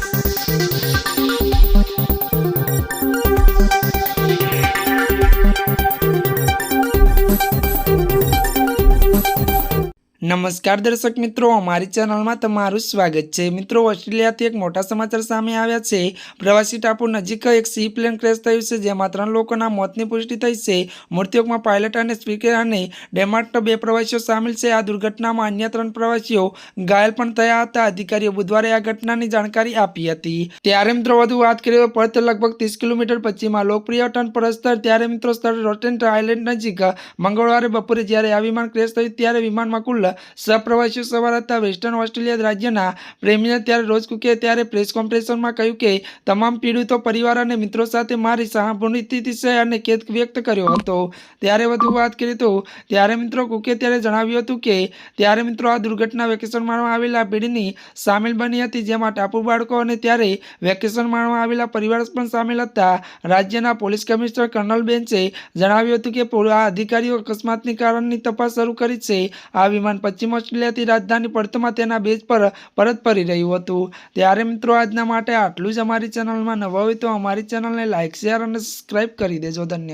Thank નમસ્કાર દર્શક મિત્રો, અમારી ચેનલમાં તમારું સ્વાગત છે. મિત્રો, ઓસ્ટ્રેલિયાથી એક મોટા સમાચાર સામે આવ્યા છે. પ્રવાસી ટાપુ નજીક એક સી પ્લેન ક્રેશ થયું છે, જેમાં ત્રણ લોકોના મોતની પુષ્ટિ થઈ છે. મૃત્યુકમાં પાયલટ અને સ્પીકર અને ડેમાર્ટ બે પ્રવાસીઓ સામેલ છે. આ દુર્ઘટનામાં અન્ય ત્રણ પ્રવાસીઓ ઘાયલ પણ થયા હતા. અધિકારીઓ બુધવારે આ ઘટનાની જાણકારી આપી હતી. ત્યારે મિત્રો, વધુ વાત કરીએ પરત લગભગ ત્રીસ કિલોમીટર પશ્ચિમમાં લોકપ્રિય ટર્ન પર સ્થળ. ત્યારે મિત્રો, સ્થળ રોટેન્ટ આઇલેન્ડ નજીક મંગળવારે બપોરે જ્યારે આ વિમાન ક્રેશ થયું, ત્યારે વિમાનમાં કુલ સહપ્રવાસીઓ સવાર હતા. વેસ્ટર્ન ઓસ્ટ્રેલિયા રાજ્યના પ્રેમીને ત્યારે રોજ કુકે ત્યારે પ્રેસ કોન્ફરન્સમાં કહ્યું કે તમામ પીડિતો પરિવાર અને મિત્રો સાથે મારી સહાનુભૂતિ છે અને ખેદ વ્યક્ત કર્યો હતો. ત્યારે વધુ વાત કરી તો ત્યારે મિત્રો કુકે ત્યારે જણાવ્યું હતું કે ત્યારે મિત્રો આ દુર્ઘટના વેકેશન માણવા આવેલા પેઢીની સામેલ બની હતી, જેમાં ટાપુ બાળકો અને ત્યારે વેકેશન માણવા આવેલા પરિવાર પણ સામેલ હતા. રાજ્યના પોલીસ કમિશનર કર્નલ બેન્ચે જણાવ્યું હતું કે આ અધિકારીઓ અકસ્માતની કારણની તપાસ શરૂ કરી છે. આ વિમાન પશ્ચિમ ઓસ્ટ્રેલિયાથી રાજધાની પર્થમાં તેના બેઝ પર પરત ફરી રહ્યું હતું. ત્યારે મિત્રો, આજના માટે આટલું જ અમારી ચેનલમાં નવા હોય તો અમારી ચેનલને લાઇક શેર અને સબસ્ક્રાઇબ કરી દેજો. ધન્યવાદ.